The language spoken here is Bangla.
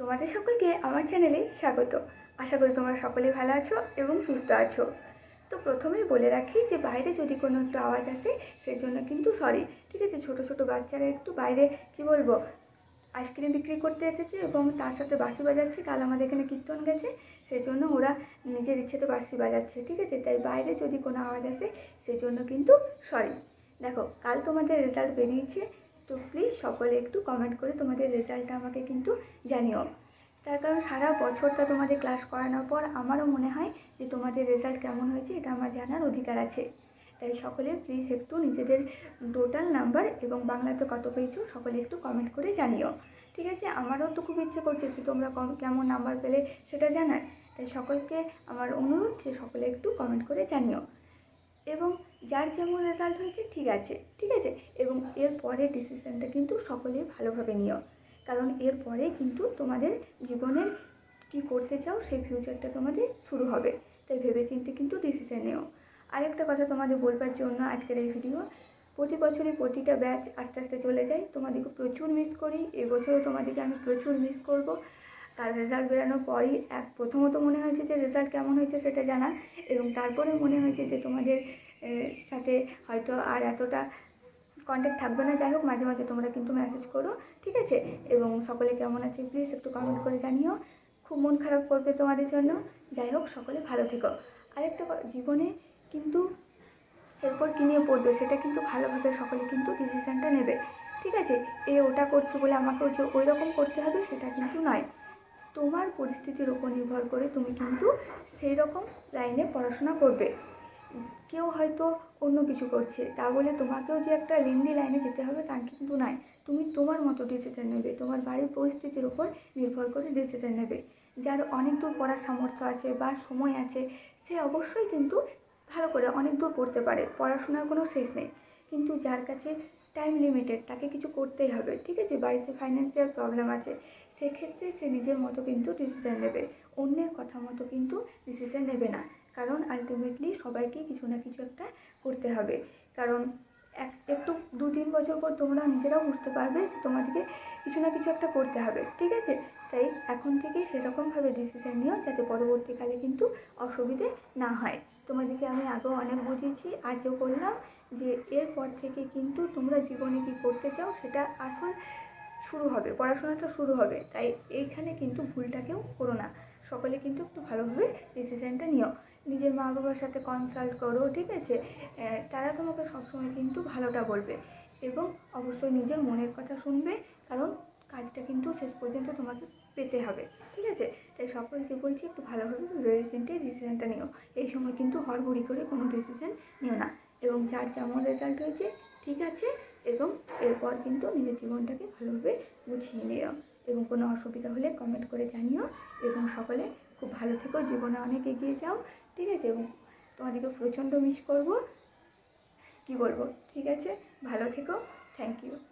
তোমাদের সকলকে আমার চ্যানেলে স্বাগত। আশা করি তোমরা সকলে ভালো আছো এবং সুস্থ আছো। তো প্রথমেই বলে রাখি যে বাইরে যদি কোনো একটু আওয়াজ আসে সেই জন্য কিন্তু সরি ঠিক আছে? ছোট ছোট বাচ্চারা একটু বাইরে, কি বলব? আইসক্রিম বিক্রি করতে এসেছে এবং তার সাথে বাঁশি বাজাচ্ছে। কাল আমাদের এখানে কীর্তন গেছে সেই জন্য ওরা নিজের ইচ্ছেতে বাঁশি বাজাচ্ছে, ঠিক আছে? তাই বাইরে যদি কোনো আওয়াজ আসে সেই জন্য কিন্তু সরি দেখো, কাল তোমাদের রেজাল্ট বেরিয়েছে তো প্লিজ সকলে একটু কমেন্ট করে তোমাদের রেজাল্টটা আমাকে কিন্তু জানিও। তার কারণ সারা বছরটা তোমাদের ক্লাস করানোর পর আমারও মনে হয় যে তোমাদের রেজাল্ট কেমন হয়েছে এটা আমার জানার অধিকার আছে। তাই সকলে প্লিজ একটু নিজেদের টোটাল নাম্বার এবং বাংলাতে কত পেয়েছ সকলে একটু কমেন্ট করে জানিও। ঠিক আছে? আমারও তো খুব ইচ্ছে করছে যে তোমরা কম- কেমন নাম্বার পেলে সেটা জানার। তাই সকলকে আমার অনুরোধ যে সকলে একটু কমেন্ট করে জানিও। এবং যার যেমন রেজাল্ট হয়েছে, ঠিক আছে ঠিক আছে? এবং এর পরে ডিসিশনটা কিন্তু সকলেই ভালোভাবে নিও। কারণ এর পরে কিন্তু তোমাদের জীবনের কি করতে চাও, সেই ফিউচারটা তোমাদের শুরু হবে। তাই ভেবেচিন্তে কিন্তু ডিসিশন নিও। আরেকটা কথা তোমাদের বলবার জন্য আজকের এই ভিডিও প্রতি বছরই প্রতিটা ব্যাচ আস্তে আস্তে চলে যায়। তোমাদেরকে প্রচুর মিস করি। এবছরও তোমাদেরকে আমি প্রচুর মিস করব। কাল রেজাল্ট বেরোনোর পরই এক প্রথমত মনে হয়েছে যে রেজাল্ট কেমন হয়েছে সেটা জানা এবং তারপরে মনে হয়েছে যে তোমাদের সাথে হয়তো আর এতটা কন্ট্যাক্ট থাকবে না। যাই হোক, মাঝে মাঝে তোমরা কিন্তু মেসেজ করো, ঠিক আছে? এবং সকলে কেমন আছে? প্লিজ একটু কমেন্ট করে জানিও। খুব মন খারাপ করবে তোমাদের জন্য। যাই হোক, সকলে ভালো থেকো। আরেকটা জীবনে কিন্তু এরপর কী নিয়ে পড়বে সেটা কিন্তু ভালোভাবে সকলে কিন্তু ডিসিশানটা নেবে। ঠিক আছে? এ ওটা করছে বলে আমাকেও যে ওই রকম করতে হবে সেটা কিন্তু নয়। তোমার পরিস্থিতির উপর নির্ভর করে তুমি কিন্তু সেই রকম লাইনে পড়াশোনা করবে। কেউ হয়তো অন্য কিছু করছে তা বলে তোমাকেও যে একটা লেন্দি লাইনে যেতে হবে তা কিন্তু নয়। তুমি তোমার মতো ডিসিশন নেবে, তোমার বাড়ির পরিস্থিতির উপর নির্ভর করে ডিসিশন নেবে। যার অনেক দূর পড়ার সামর্থ্য আছে বা সময় আছে, সে অবশ্যই কিন্তু ভালো করে অনেক দূর পড়তে পারে, পড়াশোনার কোনো শেষ নেই। কিন্তু যার কাছে টাইম লিমিটেড তাকে কিছু করতেই হবে, ঠিক আছে? বাড়িতে ফাইন্যান্সিয়াল প্রবলেম আছে সেক্ষেত্রে সে নিজের মতো কিন্তু ডিসিশন নেবে। অন্যের কথা মতো কিন্তু ডিসিশন নেবে না। কারণ আলটিমেটলি সবাইকে কিছু না কিছু একটা করতে হবে। কারণ এক, একটু দু তিন বছর পর তোমরা নিজেরাও বুঝতে পারবে যে তোমাদেরকে কিছু না কিছু একটা করতে হবে, ঠিক আছে? তাই এখন থেকেই সেরকমভাবে ডিসিশন নিও যাতে পরবর্তীকালে কিন্তু অসুবিধে না হয়। তোমাদেরকে আমি আগেও অনেক বুঝিয়েছি, আজও বললাম যে এরপর থেকে কিন্তু তোমরা জীবনে কী করতে চাও সেটা আসল শুরু হবে, পড়াশোনাটা শুরু হবে। তাই এইখানে কিন্তু ভুলটা কেউ করো না। সকলে কিন্তু একটু ভালোভাবে ডিসিশানটা নিও। নিজের মা বাবার সাথে কনসাল্ট করো, ঠিক আছে? তারা তোমাকে সবসময় কিন্তু ভালোটা বলবে এবং অবশ্যই নিজের মনের কথা শুনবে, কারণ কাজটা কিন্তু শেষ পর্যন্ত তোমাকে পেতে হবে, ঠিক আছে? তাই সকলকে বলছি, একটু ভালোভাবে ভেবে ডিসিশানটা নিও। এই সময় কিন্তু হড়বড়ি করে কোনো ডিসিশান নিও না। এবং যার যেমন রেজাল্ট হয়েছে ঠিক আছে? এবং এরপর কিন্তু নিজের জীবনটাকে ভালোভাবে গুছিয়ে নিও। এবং কোনো অসুবিধা হলে কমেন্ট করে জানিও। এবং সকলে খুব ভালো থেকো, জীবনে অনেক এগিয়ে যাও, ঠিক আছে? এবং তোমাদেরকে প্রচণ্ড মিস করব। কি বলব? ঠিক আছে? ভালো থেকো। Thank you